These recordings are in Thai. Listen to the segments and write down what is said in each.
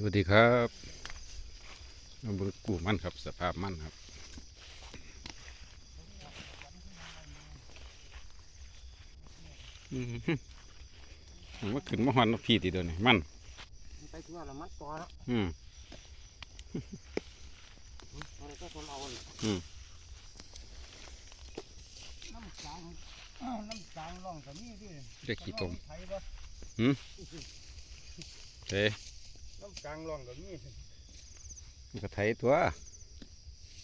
สวัสดีครับมาเบุกูมันครับ สภาพมันครับอืมมันมาขึ้นมาหอนมาพี่ตีเดียวนี่มันไปทั่วละมัดต่อแล้วอืมอะไรก็คนเอาเลยอืมน้ำจางอ้าวน้ำจางร่องกับนี่ดิจะขี้ตมไทยบ่เฮ้ น้ำจางร่องกับนี่มันก็ไถตัว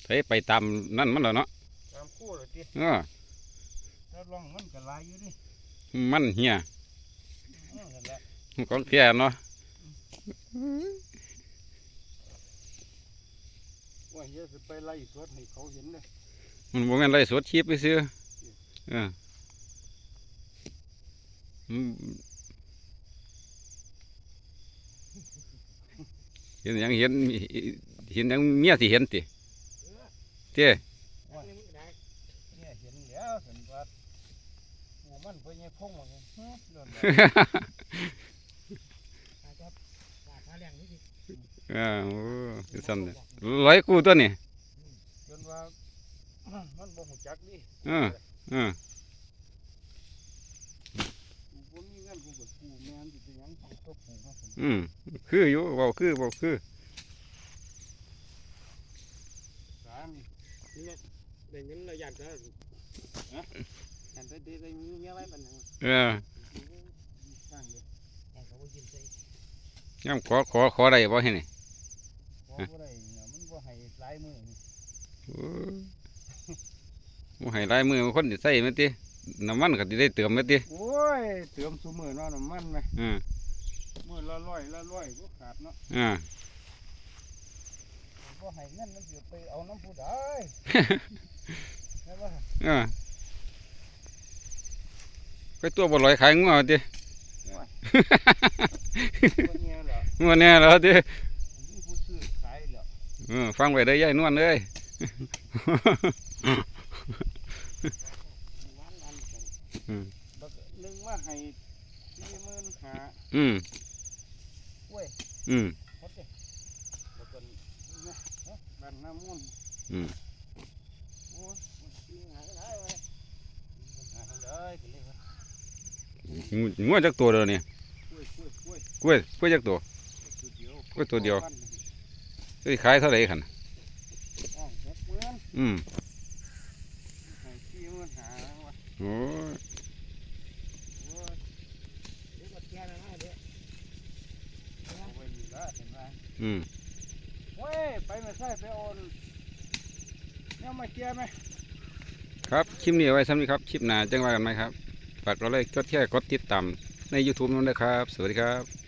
ไถไปตามนั่นมันแล้วเนาะตามคู่เลยทีเออแล้วร่องมันก็ลายอยู่ดิมันเหียนั่นแหละของแท้เนาะว่าเฮียสิไปไล่สวดให้เขาเห็นเลยมันบ่แม่นไรสดชีพไปซื้อเอออืม เห็นหยังเห็นเห็นหยังเมียสิเห็นติเจ้ว่าเนี่ยเห็นแล้วเห็นว่าปูมันเพิ่นยังพงมาเฮ้ยเรื่องแบบอาจจะว่าถ้าแรงนี่สิเออโอ้คือซ้ำเนี่ยร้อยกูตัวนี่จนว่ามันบ่หูจักดิเออเออ กู บ่มีเงินกูก็กูแม่นสิเป็นหยังกูก็ปลูกมาผมอืมคืออยู่เว้าคือเว้าคือสามนี่แหละได้เงินเราอยากจะฮะอยากจะได้ได้มีเมียอะไรปันหยังเออสร้างเลยอยเขาบ่ยิ้มใส่ย่ำขอขอขอได้บ่ให้นี่ขอบ่ได้เนี่ยมันบ่ให้หลายมือนี่โอ้บ่ให้ลายมือคนสิใส่แม่นติน้ำมันก็สิได้เติมแม่นติโอ้ ยเติมซุมื้อเนาะน้ำมันไหมเออมื้อละร้อยละร้อยบ่ขาดเนาะเออบ่ให้เงินมันสิไปเอาน้ำผู้ใดแม่นบ่เออไปตัวบ่ลอยขายงัวติบ่เนี่ยล่ะงัวแน่แล้วติมีผู้ซื้อขายแล้วเออฟังไว้เด้อยายนวลเอ้ยวันวันกันอืม บักหนึงมาให้45,000อืมโอ้ยอืมหมดเลยแล้วก็นะเอ๊ะบ้านน้ำมูลอืมโอ้ยมีหายไปไหนวะหาทางใดกันเลยวะงูงัวจักตัวเด้อนี่กล้วยกล้วยกล้วยกล้วยกล้วยจักตัวตัวเดียวกล้วยตัวเดียวพันสิขายเท่าไหร่คั่นอ่าหกหมื่นอืมให้สี่หมื่นหาวะโอ้ย โอ้ยเดี๋ยวก็แก่แล้วนะเดี๋ยวเอาไว้นี่ละเห็นไหม อืมเว้ยไปไม่ใช่ไปโอนเนี่ยมาแก่ไหมครับคลิปนี้เอาไว้ซ้ำนี้ครับคลิปหน้าจังว่ากันไหมครับฝากเราเลยกดแชร์กดติดตามใน YouTube นั่นนะครับ สวัสดีครับ